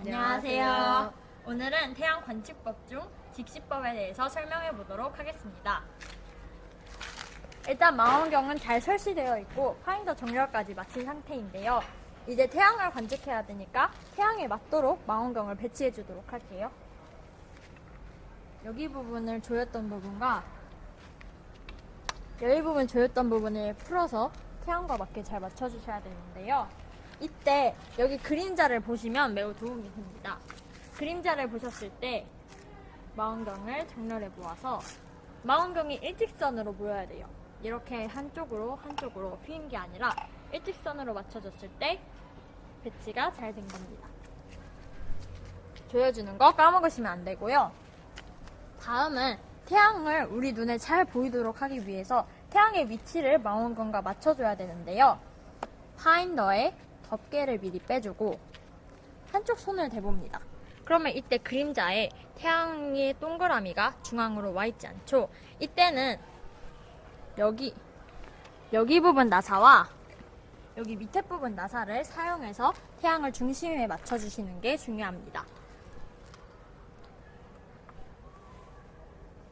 안녕하세요. 오늘은 태양 관측법 중 직시법에 대해서 설명해 보도록 하겠습니다. 일단 망원경은 잘 설치되어 있고 파인더 정렬까지 마친 상태인데요. 이제 태양을 관측해야 되니까 태양에 맞도록 망원경을 배치해 주도록 할게요. 여기 부분을 조였던 부분과 여기 부분 조였던 부분을 풀어서 태양과 맞게 잘 맞춰 주셔야 되는데요. 이때 여기 그림자를 보시면 매우 도움이 됩니다. 그림자를 보셨을 때 망원경을 정렬해 보아서 망원경이 일직선으로 보여야 돼요. 이렇게 한쪽으로 한쪽으로 휘는 게 아니라 일직선으로 맞춰졌을 때 배치가 잘 된 겁니다. 조여주는 거 까먹으시면 안 되고요. 다음은 태양을 우리 눈에 잘 보이도록 하기 위해서 태양의 위치를 망원경과 맞춰줘야 되는데요. 파인더에 덮개를 미리 빼주고 한쪽 손을 대봅니다. 그러면 이때 그림자에 태양의 동그라미가 중앙으로 와 있지 않죠? 이때는 여기 여기 부분 나사와 여기 밑에 부분 나사를 사용해서 태양을 중심에 맞춰주시는 게 중요합니다.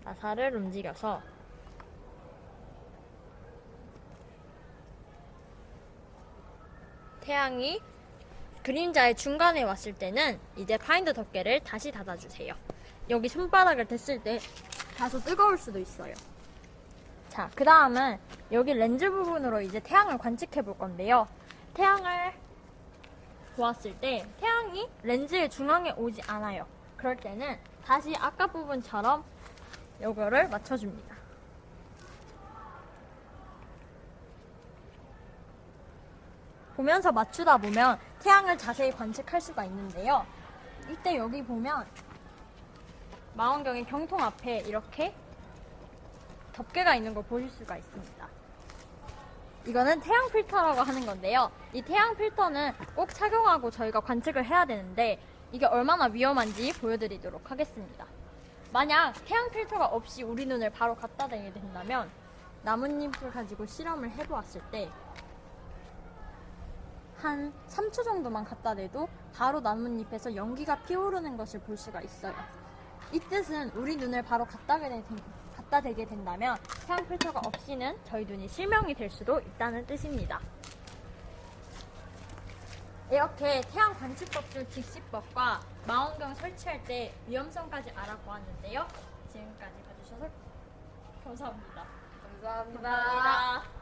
나사를 움직여서 태양이 그림자의 중간에 왔을 때는 이제 파인더 덮개를 다시 닫아주세요. 여기 손바닥을 댔을 때 다소 뜨거울 수도 있어요. 자, 그 다음은 여기 렌즈 부분으로 이제 태양을 관측해 볼 건데요. 태양을 보았을 때 태양이 렌즈의 중앙에 오지 않아요. 그럴 때는 다시 아까 부분처럼 요거를 맞춰줍니다. 보면서 맞추다 보면 태양을 자세히 관측할 수가 있는데요. 이때 여기 보면 망원경의 경통 앞에 이렇게 덮개가 있는 걸 보실 수가 있습니다. 이거는 태양 필터라고 하는 건데요. 이 태양 필터는 꼭 착용하고 저희가 관측을 해야 되는데 이게 얼마나 위험한지 보여드리도록 하겠습니다. 만약 태양 필터가 없이 우리 눈을 바로 갖다 대게 된다면 나뭇잎을 가지고 실험을 해보았을 때 한 3초 정도만 갖다 대도 바로 나뭇잎에서 연기가 피오르는 것을 볼 수가 있어요. 이 뜻은 우리 눈을 바로 갖다 대게, 된- 갖다 대게 된다면 태양 필터가 없이는 저희 눈이 실명이 될 수도 있다는 뜻입니다. 이렇게 태양 관측법 중 직시법과 망원경 설치할 때 위험성까지 알아보았는데요. 지금까지 봐주셔서 감사합니다. 감사합니다.